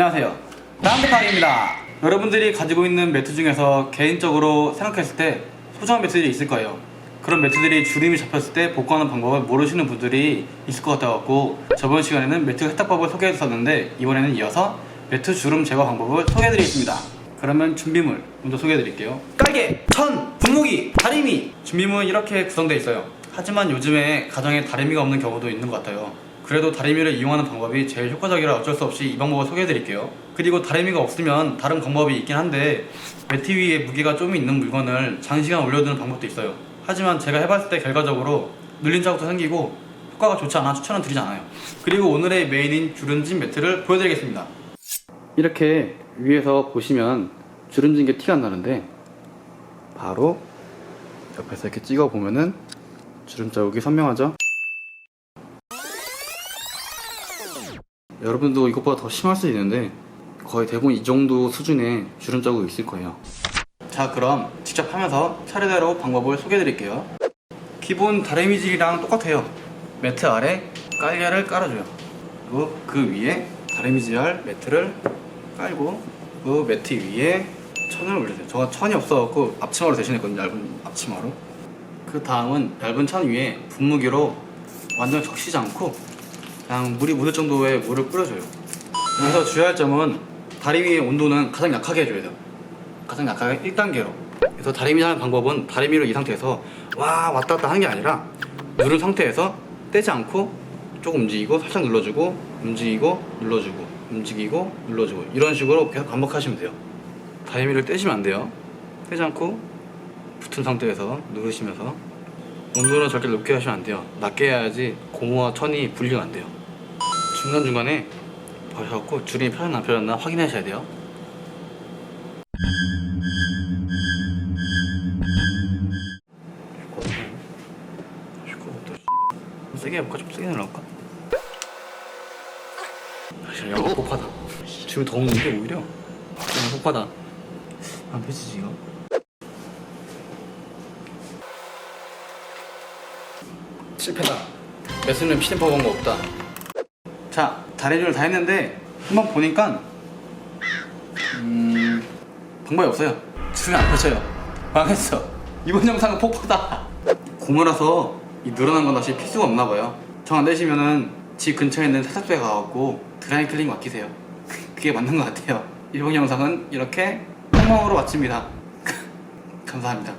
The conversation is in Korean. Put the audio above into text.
안녕하세요. 다음대파입니다. 여러분들이 가지고 있는 매트 중에서 개인적으로 생각했을 때 소중한 매트들이 있을 거예요. 그런 매트들이 주름이 잡혔을 때 복구하는 방법을 모르시는 분들이 있을 것 같아갖고 저번 시간에는 매트 세탁법을 소개해드렸는데 이번에는 이어서 매트 주름 제거 방법을 소개해드리겠습니다. 그러면 준비물 먼저 소개해드릴게요. 깔개, 천, 분무기, 다리미. 준비물은 이렇게 구성되어 있어요. 하지만 요즘에 가정에 다리미가 없는 경우도 있는 것 같아요. 그래도 다리미를 이용하는 방법이 제일 효과적이라 어쩔 수 없이 이 방법을 소개해드릴게요. 그리고 다리미가 없으면 다른 방법이 있긴 한데 매트 위에 무게가 좀 있는 물건을 장시간 올려두는 방법도 있어요. 하지만 제가 해봤을 때 결과적으로 눌린 자국도 생기고 효과가 좋지 않아 추천은 드리지 않아요. 그리고 오늘의 메인인 주름진 매트를 보여드리겠습니다. 이렇게 위에서 보시면 주름진 게 티가 안 나는데 바로 옆에서 이렇게 찍어 보면은 주름 자국이 선명하죠? 여러분도 이것보다 더 심할 수 있는데 거의 대부분 이 정도 수준의 주름 자국이 있을 거예요. 자 그럼 직접 하면서 차례대로 방법을 소개해 드릴게요. 기본 다리미질이랑 똑같아요. 매트 아래 깔개를 깔아줘요. 그리고 그 위에 다리미질할 매트를 깔고 그 매트 위에 천을 올려줘요. 저가 천이 없어갖고 앞치마로 대신했거든요. 얇은 앞치마로. 그 다음은 얇은 천 위에 분무기로 완전 적시지 않고 그냥 물이 묻을 정도의 물을 뿌려줘요. 여기서 주의할 점은 다리 위의 온도는 가장 약하게 해줘야 돼요. 가장 약하게 1단계로. 그래서 다리미 하는 방법은 다리미로 이 상태에서 와 왔다 갔다 하는 게 아니라 누른 상태에서 떼지 않고 조금 움직이고 살짝 눌러주고 움직이고 눌러주고 움직이고 눌러주고 이런 식으로 계속 반복하시면 돼요. 다리미를 떼시면 안 돼요. 떼지 않고 붙은 상태에서 누르시면서 온도는 절대 높게 하시면 안 돼요. 낮게 해야지 고무와 천이 분리가 안 돼요. 중간중간에 보셔갖고 주름이 펴졌나 안 펴졌나 확인하셔야 돼요. 세게 해볼까? 좀 세게? 아, 진짜 야, 복하다. 지금 더운데 오히려 야, 복하다. 안 펴지지 이거? 실패다. 매수는 피디퍼 본거 없다. 자, 다리를 다 했는데 한번 보니까 음 방법이 없어요. 주면 안 펴져요. 망했어. 이번 영상은 폭파다. 고무라서 이 늘어난 건 다시 필 수가 없나 봐요. 정 안 되시면은 집 근처에 있는 세탁소에 가갖고 드라이 클링 맡기세요. 그게 맞는 것 같아요. 이번 영상은 이렇게 엉망으로 마칩니다. 감사합니다.